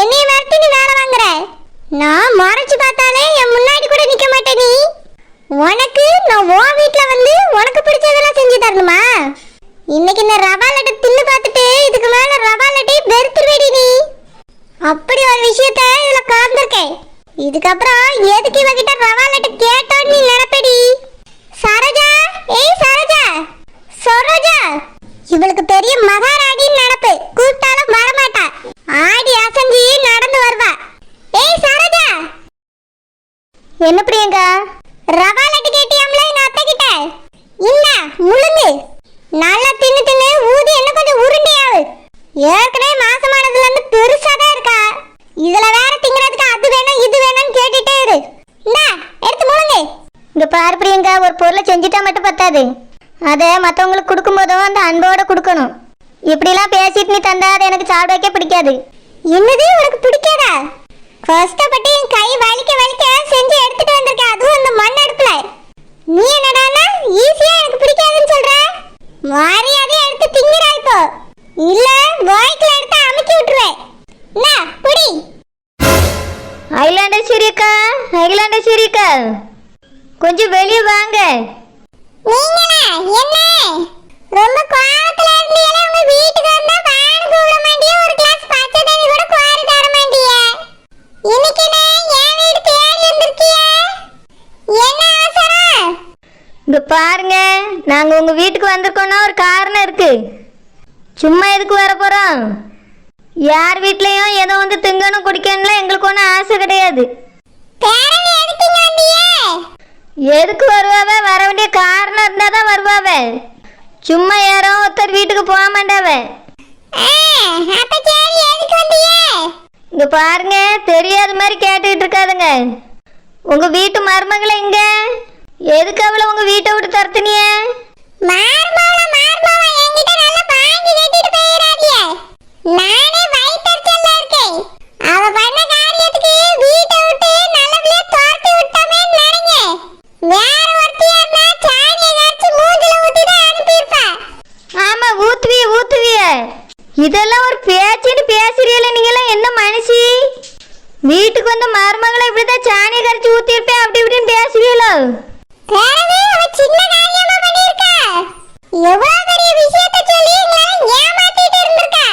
என்னைய மிரட்டி நீ வேலை வாங்குற? நான் மர ஏற்கனவே மாசமானதுல இருந்து பெருசா தான் இருக்கா? இதுல வேற திங்கிறதுக்கு அது வேணும் இது வேணும்னு கேட்டுட்டே இரு. இந்தா எடுத்து முழுங்க இங்க பாரு பிரியங்கா ஒரு பொருளை செஞ்சுட்டா மட்டும் பத்தாது. அதை மற்றவங்களுக்கு கொடுக்கும்போதும் அந்த அன்போட கொடுக்கணும். இப்படிலாம் பேசிட்டு நீ தந்தா அது எனக்கு சாப்பிட வைக்க பிடிக்காது. என்னது உனக்கு பிடிக்காதா? கஷ்டப்பட்டு என் கை வலிக்க வலிக்க செஞ்சு எடுத்து வந்திருக்கேன் அதுவும் இந்த மண் அடுப்புல நீ என்னடான்னா ஈஸியா எனக்கு பிடிக்காதுன்னு சொல்ற மரியாதையா எடுத்து திங்கிறா இப்போ இல்ல வாய்க்குல எடுத்து அமுக்கி விட்டுருவேன் என்ன பிடி ஐலாண்டேஸ்வரி அக்கா ஐலாண்டேஸ்வரி அக்கா கொஞ்சம் வெளியே வாங்க நீங்களா என்ன ரொம்ப கோவத்துல இருந்தீங்களே உங்க வீட்டுக்கு வந்தா வான்னு கூப்பிட மாட்டியே ஒரு கிளாஸ் பச்சை தண்ணி கூட குவாரி தர மாட்டியே இன்னைக்கு நான் என் வீடு தேடி வந்திருக்கியே என்ன அவசரம் இங்க பாருங்க நாங்க உங்க வீட்டுக்கு வந்திருக்கோம்னா ஒரு காரணம் இருக்கு சும்மா எதுக்கு வர போறோம் யார் வீட்லயும் ஏதோ வந்து திங்கணும் குடிக்கணும்லாம் எங்களுக்கு ஒன்றும் பேரன் எதுக்கு வருவாவ? வர வேண்டிய காரணம் இருந்தா தான் வருவாவ. சும்மா யாரோ ஒருத்தர் வீட்டுக்கு போக மாட்டாவ. இங்க பாருங்க தெரியாத மாதிரி கேட்டுக்கிட்டு இருக்காதுங்க. உங்க வீட்டு மருமகளை எங்க? எதுக்கு அவளை உங்க வீட்டை விட்டு துரத்துனிய மார்மோல மார்மோல என்கிட்ட நல்லா பாஞ்சு கட்டிட்டு போயிடாதீங்க நானே வயிற்றுச்சல்ல இருக்கேன் அவ பண்ண காரியத்துக்கு வீட்டை விட்டு நல்லபடியா துரத்தி விட்டோமேன்னு நினைங்க வேற ஒருத்தியா இருந்தா சாணியை கரைச்சு மூஞ்சில ஊத்தி தான் அனுப்பியிருப்பா ஆமா ஊத்துவிய ஊத்துவிய இதெல்லாம் ஒரு பேச்சுன்னு பேசுறீல நீங்களாம் என்ன மனுஷி வீட்டுக்கு வந்த மருமகளை இப்படிதான் சாணியை கரைச்சி ஊத்திருப்பேன் அப்படி இப்படின்னு பேசுவீங்களோ பிறகு அவ சின்ன காரியமா பண்ணியிருக்கா. எவ்வளவு பெரிய விஷயத்தை சொல்லி எங்களை ஏமாத்திட்டு இருந்திருக்கா.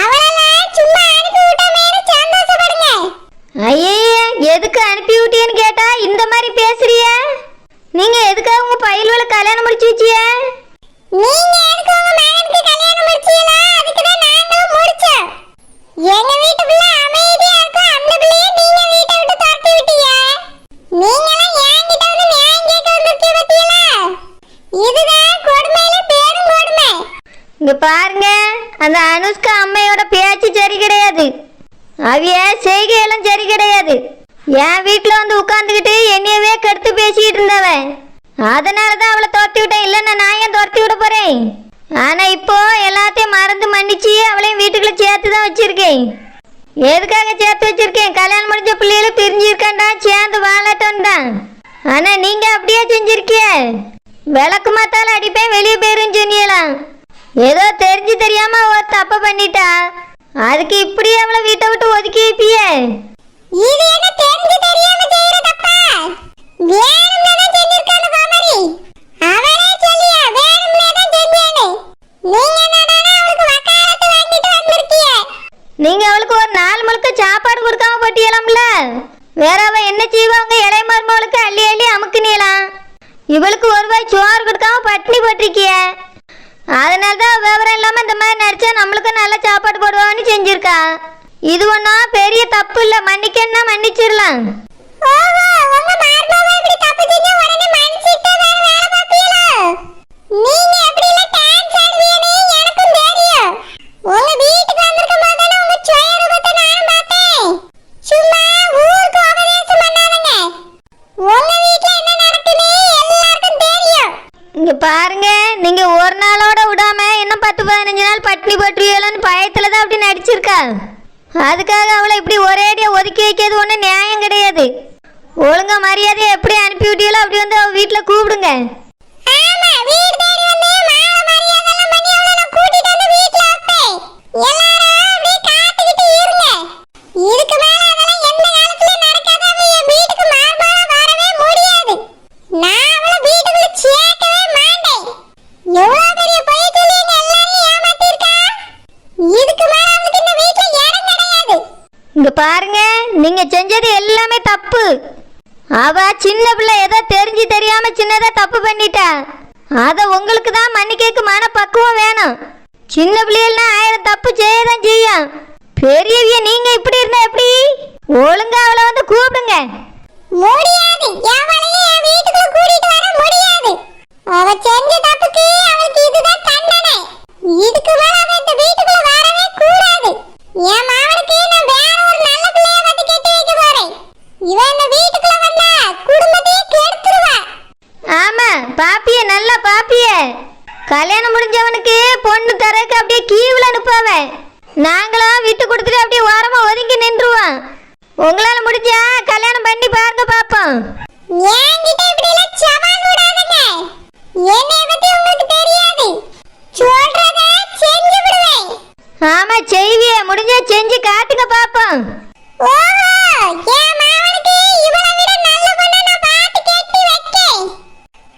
அவளெல்லாம் சும்மா அனுப்பி விட்டோமேன்னு சந்தோஷப்படுங்க. ஐயே எதுக்கு அனுப்பி விட்டீன்னு கேட்டா இந்த மாதிரி பேசுறிய? நீங்க எதுக்காக உங்க பயில்வளை கல்யாணம் முடிச்சு வச்சிய? நீங்க எதுக்கு உங்க மகனுக்கு கல்யாணம் முடிச்சீங்களா அதுக்கு தான் நாங்களும் முடிச்சோம். எங்க வீட்டு பிள்ளை அமைதியா இருக்கும் அந்த பிள்ளைய நீங்க வீட்டை விட்டு துரத்தி விட்டீங்க நீங்களாம் என்கிட்ட வந்து நியாயம் கேட்க வந்திருக்கீங்க பத்தியலா இதுதான் கொடுமையில பேரும் கொடுமை இங்க பாருங்க அந்த அனுஷ்கா அம்மையோட பேச்சு சரி கிடையாது. அவிய செய்கையெல்லாம் சரி கிடையாது. என் வீட்டில் வந்து உட்காந்துக்கிட்டு என்னையவே கெடுத்து பேசிக்கிட்டு இருந்தவன் அதனால தான் அவளை துரத்தி விட்டேன். இல்லைன்னா நான் ஏன் துரத்தி விட போறேன்? ஆனா இப்போ எல்லாத்தையும் மறந்து மன்னிச்சு அவளையும் வீட்டுக்குள்ள சேர்த்து தான் வச்சிருக்கேன். எதுக்காக சேர்த்து வச்சிருக்கேன்? கல்யாணம் முடிஞ்ச பிள்ளைகளும் பிரிஞ்சிருக்காண்டா சேர்ந்து வாழட்டும் தான் ஆனா நீங்க அப்படியே செஞ்சிருக்கிய. விளக்கு மாத்தால அடிப்பேன் வெளியே போயிரும் சொன்னீங்களாம். ஏதோ தெரிஞ்சு தெரியாம ஒரு தப்பு பண்ணிட்டா. அதுக்கு இப்படி அவளை வீட்டை விட்டு ஒதுக்கி வைப்பியே? இது என்ன தெரிஞ்சு தெரியாம செய்யற தப்பா? வேணும்னே தான் செஞ்சிருக்கான கோமரி அவளே சொல்லியா வேணும்னே தான் செஞ்சேன்னு. நீங்க என்னடானா அவளுக்கு வக்காலத்து வாங்கிட்டு வந்திருக்கீங்க நீங்க அவளுக்கு ஒரு நாள் முழுக்க சாப்பாடு கொடுக்காம போட்டியலாம்ல? வேற அவ என்ன செய்வா? உங்க இளைய மருமகளுக்கு அள்ளி அள்ளி அமுக்குனீலாம் இவளுக்கு ஒரு வாய் சோறு கொடுக்காம பட்டினி போட்டிருக்கிய. அதனால தான் விவரம் இல்லாமல் இந்த மாதிரி நடிச்சா நம்மளுக்கும் நல்ல சாப்பாடு போடுவான்னு செஞ்சிருக்கா. இது ஒன்றும் பெரிய தப்பு இல்லை. மன்னிக்கன்னா மன்னிச்சிடலாம். நீங்க எப்படி மார்பாவ இப்படி தப்பு செஞ்சா உடனே மன்னிச்சிட்டு வேற வேலை பாப்பீங்களா நீங்க எப்படி இல்ல டான்ஸ் ஆடுவீங்கன்னு எனக்கும் தெரியும் உங்க வீட்டுக்கு வந்திருக்கும் போது தானே உங்க சுயரூபத்தை நானும் பார்த்தேன் சும்மா ஊருக்கு உபதேசம் பண்ணாதங்க உங்க வீட்ல என்ன நடக்குன்னு எல்லாருக்கும் தெரியும் இங்க பாருங்க நீங்க ஒரு நாளோட விடாம இன்னும் பத்து பதினஞ்சு நாள் பட்டினி போட்டுருவீங்களான்னு பயத்துல தான் அப்படி நடிச்சிருக்கா. அதுக்காக அவளை இப்படி ஒரேடியா ஒதுக்கி வைக்கிறது ஒன்றும் நியாயம் கிடையாது. ஒழுங்கா மரியாதையை எப்படி அனுப்பி விட்டீங்களோ அப்படி வந்து அவ வீட்டில் கூப்பிடுங்க. எல்லாரும் வீடு தேடி வந்து மாலை மரியாதைலாம் பண்ணி அவளை நான் கூட்டிட்டு வந்து வீட்ல வைப்பேன் எல்லாரும் அப்படியே காத்துக்கிட்டு இருங்க இதுக்கு மேல அதெல்லாம் எந்த காலத்துலயும் நடக்காது அவ என் வீட்டுக்கு மார்பாவா வரவே முடியாது நான் அவளை வீட்டுக்குள்ள சேர்க்கவே மாட்டேன் எவ்வளவு பெரிய பொய் சொல்லி எங்க எல்லாரையும் ஏமாத்திருக்கா இதுக்கு மேல அவளுக்கு இந்த வீட்ல இடம் கிடையாது இங்க பாருங்க நீங்க செஞ்சது எல்லாமே தப்பு அவ சின்ன பிள்ளை ஏதோ தெரிஞ்சு தெரியாம சின்னதா தப்பு பண்ணிட்டேன் அத உங்களுக்கு தான் மன்னிக்க மன பக்குவம் வேணும். சின்ன பிள்ளைகள்னா ஆயிரம் தப்பு செய்யதான் செய்யும். பெரியவிய நீங்க இப்படி இருந்தா எப்படி? ஒழுங்கா அவளை வந்து கூப்பிடுங்க. முடியாது. எவளையும் என் வீட்டுக்குள்ள கூட்டிட்டு வர முடியாது. அவ செஞ்ச தப்புக்கு அவளுக்கு இதுதான் தண்டனை. இதுக்கு மேல அவ இந்த வீட்டுக்குள்ள வர கூடாது என் மாவனுக்கு நான் வேற ஒரு நல்ல பிள்ளைய வந்து கட்டி வைக்க போறேன் இவன் இந்த வீட்டுக்குள்ள வந்தா குடும்பத்தையே கெடுத்துருவா ஆமா பாப்பிய நல்லா பாப்பிய கல்யாணம் முடிஞ்சவனுக்கு பொண்ணு தரக்கு அப்படியே கீவுல அனுப்பாவ நாங்களும் விட்டு கொடுத்துட்டு அப்படியே ஓரமா ஒதுங்கி நின்றுவோம் உங்களால முடிஞ்சா கல்யாணம் பண்ணி பாருங்க பாப்போம் என்கிட்ட இப்படி எல்லாம் சவால் விடாதீங்க என்னைய பத்தி உங்களுக்கு தெரியாது சொல்றத செஞ்சு விடுவேன் ஆமா செய்விய முடிஞ்சா செஞ்சு காட்டுங்க பாப்போம் ஓஹோ என் மாவனுக்கு இவளை விட நல்ல பொண்ணை நான் பார்த்து கட்டி வைக்கேன்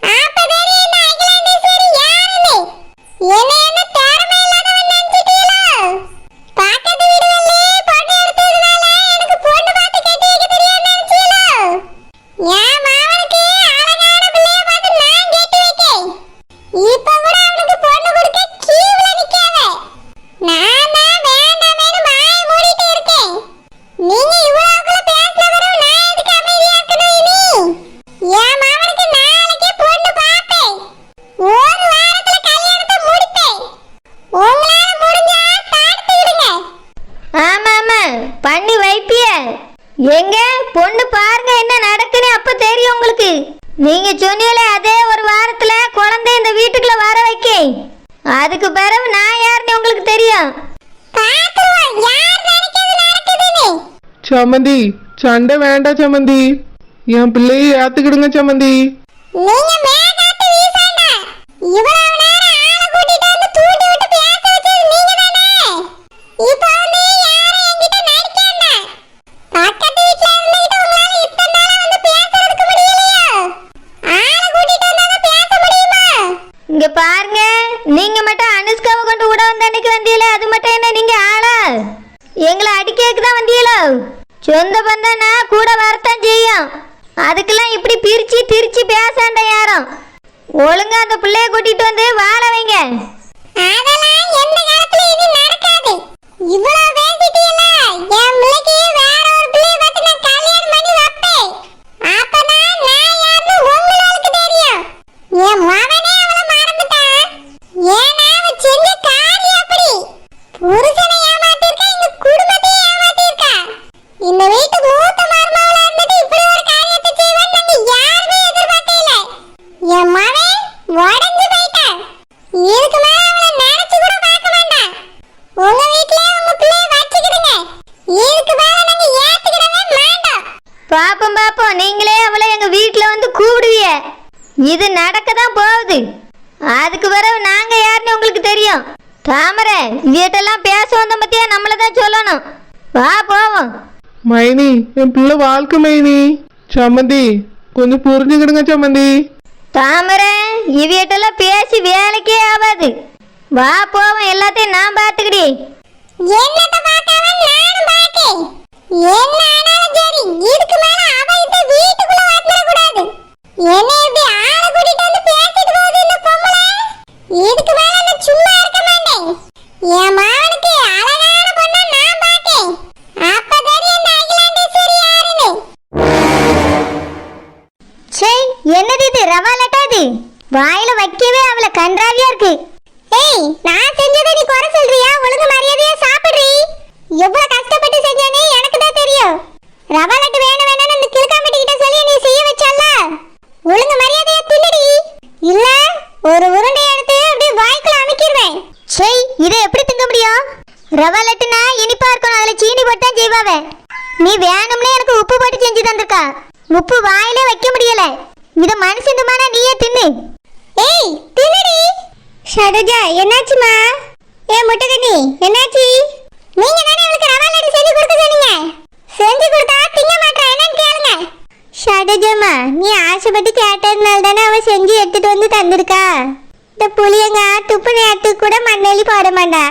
அப்ப தெரியும் இந்த அகிலாண்டேஸ்வரி யாருன்னு என்னை என்ன திறமை இல்லாதவன் நினைச்சிட்டீங்களோ பக்கத்து வீடுகளிலே பொண்ணு எடுத்ததுனால எனக்கு பொண்ணு பார்த்து கட்டி வைக்க தெரியாது நினைச்சீங்களோ என் மாவனுக்கு அழகான பிள்ளைய பார்த்து நான் கட்டி வைக்கேன் இப்ப கூட அவனுக்கு பொண்ணு கொடுக்க கீவுல நிக்காத நான் தான் வேண்டாமேனு வாயை மூடிட்டு இருக்கேன் நீங்க இவ்வளவுக்குள்ள பேசின பிறகு நான் எதுக்கு அமைதியா இருக்கணும் இனி என் மாமனுக்கு நாளைக்கே பொண்ணு பார்ப்பேன் ஒரு வாரத்துல கல்யாணத்தை முடிப்பேன் உங்களால முடிஞ்சா தடுத்துக்கிடுங்க ஆமா ஆமா பண்ணி வைப்பிய எங்க பொண்ணு பாருங்க என்ன நடக்குன்னு அப்ப தெரியும் உங்களுக்கு நீங்க சொன்னீங்களே அதே ஒரு வாரத்துல குழந்தை இந்த வீட்டுக்குள்ள வர வைக்க அதுக்கு பிறகு நான் யாருன்னு உங்களுக்கு தெரியும். சம்மந்தி சண்டை வேண்டாம் சம்மந்தி என் பிள்ளையை ஏத்துக்கிடுங்க சம்மந்தி நீங்க மேகாத்து வீசாண்டா இவ்வளவு நேரம் ஆளை கூட்டிட்டு வந்து தூண்டி விட்டு பேச வச்சது நீங்க தானே இப்ப வந்து யாரும் என்கிட்ட நடிக்காண்டா பக்கத்து வீட்ல இருந்துகிட்டு உங்களால இத்தனை நேரம் வந்து பேசுறதுக்கு முடியலையோ ஆளை கூட்டிட்டு வந்தாதான் பேச முடியுமா இங்க பாருங்க நீங்க மட்டும் அனுஷ்காவை கொண்டு விட வந்த அன்னைக்கு வந்தீங்களே அது மட்டும் என்ன நீங்க ஆளா எங்களை அடிக்கிறதுக்கு தான் வந்தீங்களோ சொந்த பந்தம்னா கூட வரத்தான் செய்யும் அதுக்கெல்லாம் இப்படி பிரிச்சு திரிச்சு பேசாண்ட ஒழுங்கா அந்த பிள்ளைய கூட்டிட்டு வந்து வாழ வைங்க. அதெல்லாம் எந்த காலத்துல இது நடக்காது. இவ்வளவு பேசிட்டீல்ல என் பிள்ளைக்கு வேற ஒரு பிள்ளைய பார்த்து நான் கல்யாணம் பண்ணி வைப்பேன். அப்பதான் நான் யாருன்னு உங்களுக்கு தெரியும். என் மகனே அவளை மறந்துட்டான் ஏன்னா அவன் செஞ்ச காரியம் அப்படி. புருஷன் ஏமாத்திருக்கா இந்த குடும்பத்தையே ஏமாத்திருக்கா இந்த வீட்டு மூத்த மருமகளா இருந்துட்டு இப்படி ஒரு காரியத்தை செய்வான்னு நாங்க யாருமே எதிர்பார்க்கல என் மகன் உடஞ்சு போயிட்டான் இதுக்கு மேல அவளை நினைச்சு கூட பார்க்க வேண்டாம் உங்க வீட்லயே உங்க பிள்ளைய வச்சுக்கிடுங்க இதுக்கு மேல நாங்க ஏத்துக்கிடவே மாட்டோம் பாப்போம் பாப்போம் நீங்களே அவளை எங்க வீட்டுல வந்து கூப்பிடுவிய. இது நடக்க தான் போகுது. அதுக்கு பிறகு நாங்க யாருன்னு உங்களுக்கு தெரியும். தாமரை வீட்டெல்லாம் பேச வந்த பத்தியா? நம்மள தான் சொல்லணும். வா போவோம். மைனி என் பிள்ளை வாழ்க்கை மைனி. சம்மந்தி கொஞ்சம் புரிஞ்சுக்கிடுங்க சம்மந்தி. தாமரை இவியட்டெல்லாம் பேசி வேலைக்கே ஆகாது. வா போவோம். எல்லாத்தையும் நான் பார்த்துக்கிடி என்னத்த பார்க்காம நானும் பார்க்கேன் என்ன ஆனாலும் சரி இதுக்கு மேல அவ இந்த வீட்டுக்குள்ள கூடாது என்ன இப்படி ஆளை கூட்டிட்டு வந்து பேசிட்டு போகுது இந்த பொம்பளை? இதுக்கு மேல நான் சும்மா இருக்க மாட்டேன். என் மாவனுக்கு அழகான பொண்ணை நான் பார்க்கேன் அப்ப தெரியும் இந்த அகிலாண்டேஸ்வரி யாருன்னு. சே என்னது இது? ரவா லட்டாது வாயில வைக்கவே அவளை கன்றாவியா இருக்கு. ஏய் நான் செஞ்சதை நீ குறை சொல்றியா? ஒழுங்கு மரியாதையா சாப்பிடுறீ? எவ்வளவு கஷ்டப்பட்டு செஞ்சேன்னு எனக்கு தான் தெரியும். ரவா லட்டு வேணும் வேணும்னு அந்த கிழக்காம்பட்டி கிட்ட சொல்லி நீ செய்ய ஒழுங்கு மரியாதையா தின்னுடி. இல்ல ஒரு உருண்டை எடுத்து அப்படியே வாய்க்குள்ள அமைக்கிடுவேன். சே இதை எப்படி திங்க முடியும்? ரவா லட்டுனா இனிப்பா இருக்கணும் அதுல சீனி போட்டு தான் நீ வேணும்னே எனக்கு உப்பு போட்டு செஞ்சு தந்திருக்கா. உப்பு வாயிலே வைக்க முடியல. இத மனுஷனுமானா நீயே தின்னு. ஏய் தின்னுடி. ஷடஜா என்னாச்சுமா ஏ முட்டைக்கண்ணி என்னாச்சு? நீங்க தானே அவளுக்கு ரவா லட்டு செஞ்சு கொடுக்க சொன்னீங்க செஞ்சு கொடுத்தா திங்க மாட்டா என்னன்னு கேளுங்க ஷடஜம்மா நீ ஆசைப்பட்டு கேட்டதுனால தானே அவ செஞ்சு இருக்கா இந்த புளியங்க துப்பு நேரத்துக்கு கூட மண்ணெளி போட மாட்டா.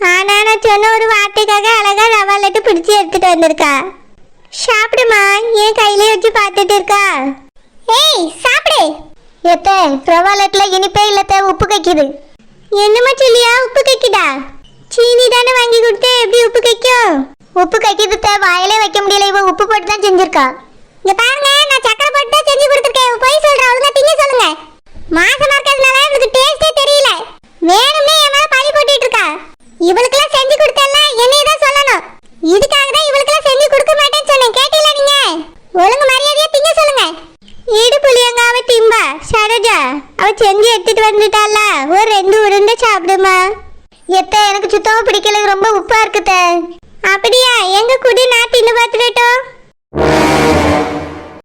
ஆனா நான் சொன்ன ஒரு வார்த்தைக்காக அழகா ரவா லட்டு பிடிச்சி எடுத்துட்டு வந்திருக்கா. சாப்பிடுமா? என் கையிலே வச்சு பார்த்துட்டு இருக்கா. ஏய் சாப்பிடு. எத்த ரவா லட்டுல இனிப்பே இல்லத்த உப்பு கைக்குது. என்னமா சொல்லியா உப்பு கைக்குதா? சீனி தானே வாங்கி கொடுத்தே எப்படி உப்பு கைக்கும்? உப்பு கைக்குது வாயிலே வைக்க முடியல இவ உப்பு போட்டு தான் செஞ்சிருக்கா. இங்க பாருங்க நான் சக்கரை போட்டு தான் செஞ்சு கொடுத்துருக்கேன் போய் சொல்றேன் ஒழுங்கா திங்க சொல்லுங்க. மாசமா இருக்கிறதுனால இவளுக்கு டேஸ்டே தெரியல. வேணுமே என் மேல பழி போட்டுட்டு இருக்கா. இவளுக்கு